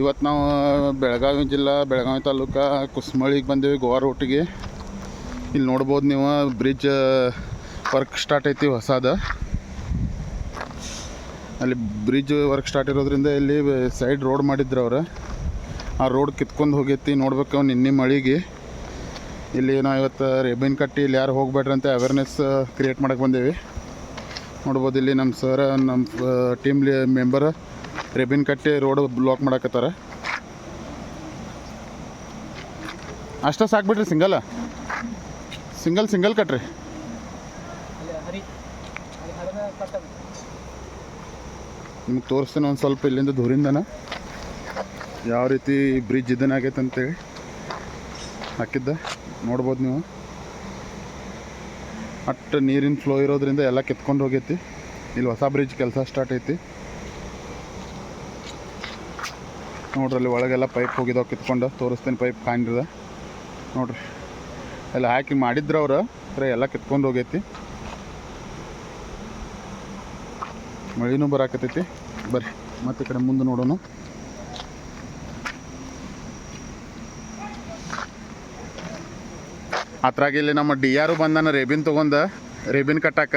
ಇವತ್ತು ನಾವು ಬೆಳಗಾವಿ ಜಿಲ್ಲಾ, ಬೆಳಗಾವಿ ತಾಲೂಕು ಕುಸ್ಮಳಿಗೆ ಬಂದೀವಿ ಗೋವಾ ರೋಟಿಗೆ ಇಲ್ಲಿ ನೋಡ್ಬೋದು ನೀವು ಬ್ರಿಡ್ಜ್ ವರ್ಕ್ ಸ್ಟಾರ್ಟ್ ಐತಿ ಹೊಸದ. ಅಲ್ಲಿ ಬ್ರಿಡ್ಜ್ ವರ್ಕ್ ಸ್ಟಾರ್ಟ್ ಇರೋದ್ರಿಂದ ಇಲ್ಲಿ ಸೈಡ್ ರೋಡ್ ಮಾಡಿದ್ರು ಅವ್ರು. ಆ ರೋಡ್ ಕಿತ್ಕೊಂಡು ಹೋಗೈತಿ, ನೋಡ್ಬೇಕು ನಿನ್ನೆ ಮಳಿಗೆ. ಇಲ್ಲಿ ನಾವು ಇವತ್ತು ರೇಬಿನ್ ಕಟ್ಟಿ ಇಲ್ಲಿ ಯಾರು ಹೋಗ್ಬೇಡ್ರಿ ಅಂತ ಅವೇರ್ನೆಸ್ ಕ್ರಿಯೇಟ್ ಮಾಡಕ್ಕೆ ಬಂದೇವಿ. ನೋಡ್ಬೋದು ಇಲ್ಲಿ ನಮ್ಮ ಸರ್ ನಮ್ಮ ಟೀಮ್ ಮೆಂಬರ್ ರೆಬಿನ್ ಕಟ್ಟಿ ರೋಡ್ ಬ್ಲಾಕ್ ಮಾಡಕತ್ತಾರ. ಅಷ್ಟ ಸಾಕ್ಬಿಟ್ರಿ ಸಿಂಗಲ್? ಸಿಂಗಲ್ ಸಿಂಗಲ್ ಕಟ್ರಿ. ನಿಮ್ಗೆ ತೋರಿಸ್ತೀನಿ ಒಂದು ಸ್ವಲ್ಪ ಇಲ್ಲಿಂದ ದೂರಿಂದನ. ಯಾವ ರೀತಿ ಬ್ರಿಡ್ಜ್ ಇದನ್ನಾಗೈತೆ ಅಂತೇಳಿ. ಹಾಕಿದ್ದ. ನೋಡ್ಬೋದು ನೀವು. ಅಷ್ಟು ನೀರಿನ ಫ್ಲೋ ಇರೋದ್ರಿಂದ ಎಲ್ಲ ಕಿತ್ಕೊಂಡು ಹೋಗೈತಿ. ಇಲ್ಲಿ ಹೊಸ ಬ್ರಿಡ್ಜ್ ಕೆಲಸ ಸ್ಟಾರ್ಟ್ ಐತಿ. ನೋಡ್ರಿ ಅಲ್ಲಿ ಒಳಗೆಲ್ಲ ಪೈಪ್ ಹೋಗಿದ್ದಾವ ಕಿತ್ಕೊಂಡು ತೋರಿಸ್ತೀನಿ ಪೈಪ್ ಕಾಣಿರದ ನೋಡ್ರಿ. ಎಲ್ಲ ಹಾಕಿ ಮಾಡಿದ್ರು ಅವ್ರು ಅಂದರೆ ಎಲ್ಲ ಕಿತ್ಕೊಂಡು ಹೋಗೈತಿ. ಮಳಿನೂ ಬರಾಕತೈತಿ ಬರ್ರಿ, ಮತ್ತೆ ಕಡೆ ಮುಂದೆ ನೋಡೋಣ. ಅದ್ರಾಗ ಇಲ್ಲಿ ನಮ್ಮ ಡಿ ಆರು ಬಂದಾನ ರೇಬಿನ್ ತೊಗೊಂಡ, ರೇಬಿನ್ ಕಟ್ಟಾಕ.